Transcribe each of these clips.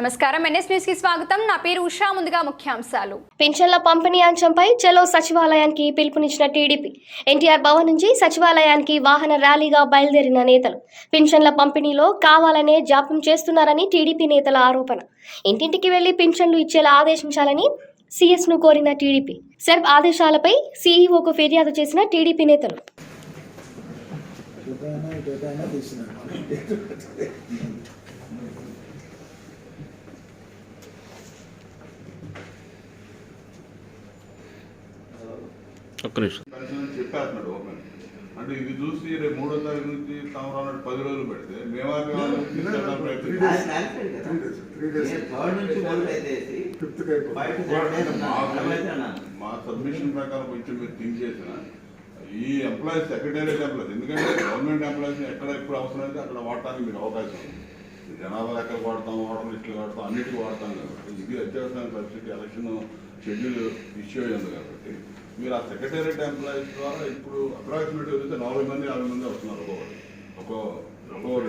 నమస్కారం. ఎన్ఎస్ న్యూస్కి స్వాగతం. నా పేరు ఉషా. ముందుగా ముఖ్యాంశాలు. పింఛన్ల పంపిణీ అంశంపై చలో సచివాలయానికి పిలుపునిచ్చిన టీడీపీ. ఎన్టీఆర్ భవన్ నుంచి సచివాలయానికి వాహన ర్యాలీగా బయలుదేరిన నేతలు. పింఛన్ల పంపిణీలో కావాలనే జాప్యం చేస్తున్నారని టీడీపీ నేతల ఆరోపణ. ఇంటింటికి వెళ్ళి పింఛన్లు ఇచ్చేలా ఆదేశించాలని సీఎస్ను కోరిన టీడీపీ. సెర్బ్ ఆదేశాలపై సీఈఓకు ఫిర్యాదు చేసిన టీడీపీ నేతలు. ఒక్క నిమిషం. చెప్పేస్తున్నాడు ఓపెన్. అంటే ఇది చూసి రేపు మూడో తారీఖు నుంచి సంవత్సరం పది రోజులు పెడితే అన్నాను. మా సబ్మిషన్ ప్రకారం కొంచెం మీరు థింక్ చేసిన ఈ ఎంప్లాయీస్ సెక్రటేరియట్ ఎంప్లాయీస్ ఎందుకంటే గవర్నమెంట్ ఎంప్లాయీస్ ఎక్కడ ఎప్పుడు అవసరం అయితే అక్కడ వాడటానికి మీకు అవకాశం ఉంది. జనాభా లెక్కలు వాడతాం వాటర్ లిస్టులు వాడతాం అన్నిటికీ వాడతాం కాబట్టి ఇది అత్యవసరమైన పరిస్థితి. ఎలక్షన్ షెడ్యూల్ ఇష్యూ అయింది కాబట్టి మీరు ఆ సెక్రటేరియట్ ఎంప్లాయీస్ ద్వారా ఇప్పుడు అప్రాక్సిమేట్ అయితే నలభై మంది యాభై మంది వస్తున్నారు ఒక్కొక్కటి ఒక్కొక్కటి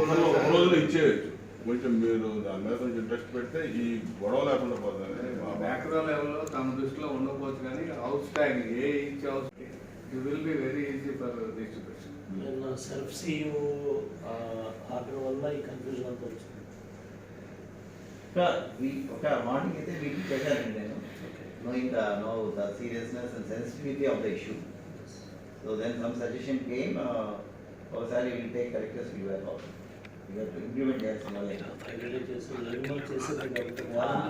ఒక ఒక రోజులో ఇచ్చేయచ్చు. కొంచెం మీరు దాని మీద కొంచెం ఇంట్రెస్ట్ పెడితే ఈ గొడవ లేకుండా పోతుంది మ్యాక్రో లెవెల్లో తమ దృష్టిలో ఉండకపోవచ్చు కానీ outstanding a each house it will be very easy for distribution నేను సెల్ఫ్ సిఇఓ ఆర్డర్ వల్ల ఈ కన్ఫ్యూజన్ అంతా వచ్చింది. ఒక వీ- ఒక మార్నింగ్ అయితే వీటికి పెట్టానండి నేను. knowing the no the seriousness and sensitivity of the issue so then some suggestion came ఒకసారి will take correctors you implement చేయాల్సిన వాళ్ళే ఫైవ్ చేసి రెన్యువల్ చేసేది కాబట్టి